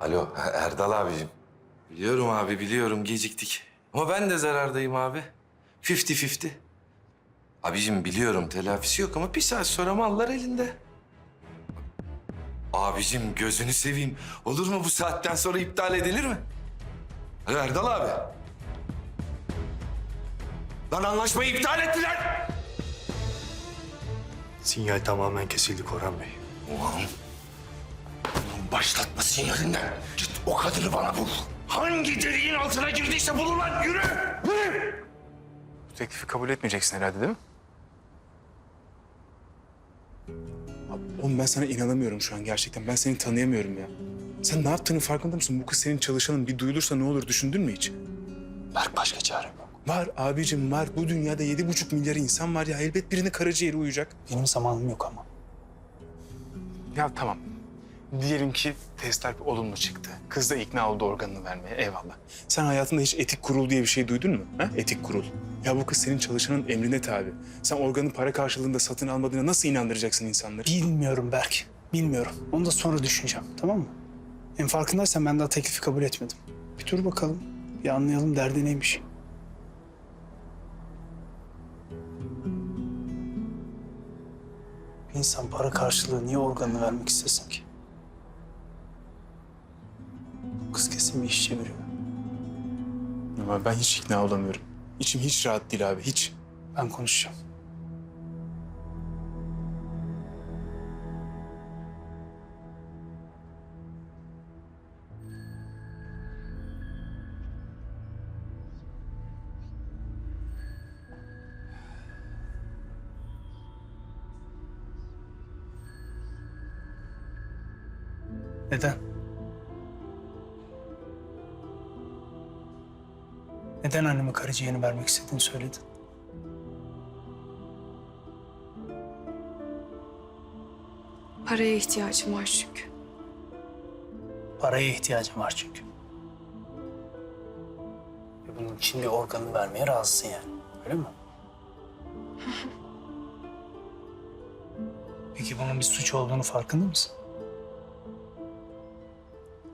Alo Erdal abicim. Biliyorum abi biliyorum geciktik. Ama ben de zarardayım abi. Fifty fifty. Abicim biliyorum telafisi yok ama bir saat sonra mallar elinde. Abicim gözünü seveyim. Olur mu bu saatten sonra iptal edilir mi? Alo Erdal abi. Lan anlaşmayı iptal ettiler. Sinyal tamamen kesildi Korhan Bey. Ulan. Başlatma sinyalinden. Git o kadını bana bul. Hangi deliğin altına girdiyse bulun lan. Yürü. Yürü. Bu teklifi kabul etmeyeceksin herhalde değil mi? Oğlum ben sana inanamıyorum şu an gerçekten. Ben seni tanıyamıyorum ya. Sen ne yaptığının farkında mısın? Bu kız senin çalışanın. Bir duyulursa ne olur düşündün mü hiç? Berk başka çarem yok. Var abicim var. Bu dünyada yedi buçuk milyar insan var ya. Elbet birine karaciğeri uyacak. Benim zamanım yok ama. Ya tamam. Diyelim ki testler olumlu çıktı. Kız da ikna oldu organını vermeye. Eyvallah. Sen hayatında hiç etik kurul diye bir şey duydun mu? Ha? Etik kurul. Ya bu kız senin çalışanın emrine tabi. Sen organı para karşılığında satın almadığına nasıl inandıracaksın insanları? Bilmiyorum Berk. Bilmiyorum. Onu da sonra düşüneceğim. Tamam mı? En farkındaysan ben daha teklifi kabul etmedim. Bir dur bakalım. Bir anlayalım derdi neymiş. Bir insan para karşılığı niye organını vermek istesin ki? Bir iş çeviriyor. Ama ben hiç ikna olamıyorum. İçim hiç rahat değil abi. Hiç. Ben konuşacağım. Neden? Neden anneme karaciğerini vermek istediğini söyledin? Paraya ihtiyacım var çünkü. Paraya ihtiyacım var çünkü. Ve bunun için bir organı vermeye razısın yani. Öyle mi? Peki bunun bir suç olduğunu farkında mısın?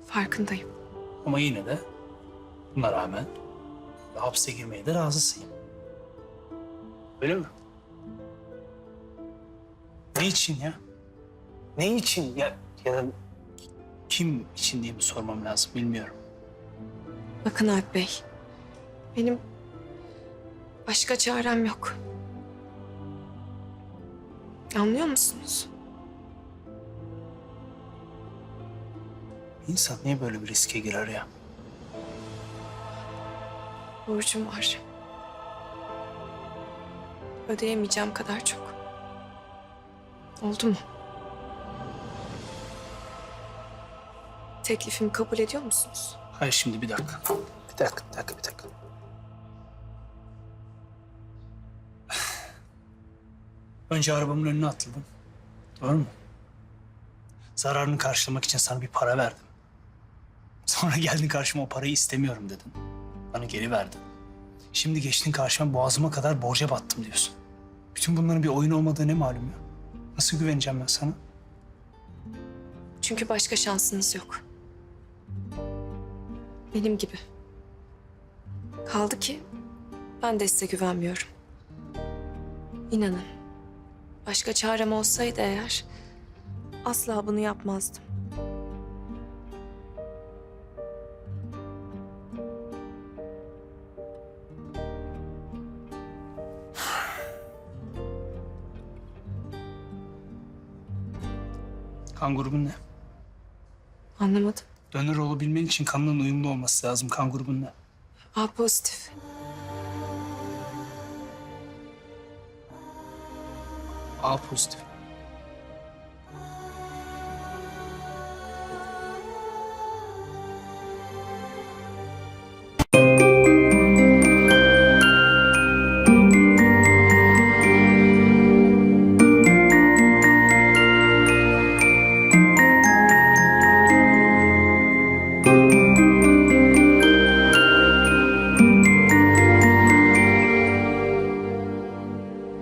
Farkındayım. Ama yine de buna rağmen hapse girmeye de razısın. Öyle mi? Ne için ya? Ne için ya? Ya da kim için diye mi sormam lazım bilmiyorum. Bakın Alp Bey. Benim başka çarem yok. Anlıyor musunuz? İnsan niye böyle bir riske girer ya? Borcum var. Ödeyemeyeceğim kadar çok. Oldu mu? Teklifimi kabul ediyor musunuz? Hayır şimdi bir dakika. Bir dakika, bir dakika, bir dakika. Önce arabamın önüne atladın. Doğru mu? Zararını karşılamak için sana bir para verdim. Sonra geldin karşıma o parayı istemiyorum dedin. Bana geri verdin. Şimdi geçtin karşıma boğazıma kadar borca battım diyorsun. Bütün bunların bir oyun olmadığı ne malum ya? Nasıl güveneceğim ben sana? Çünkü başka şansınız yok. Benim gibi. Kaldı ki ben de size güvenmiyorum. İnanın. Başka çarem olsaydı eğer asla bunu yapmazdım. Kan grubun ne? Anlamadım. Dönür olabilmen için kanının uyumlu olması lazım. Kan grubun ne? A pozitif. A pozitif.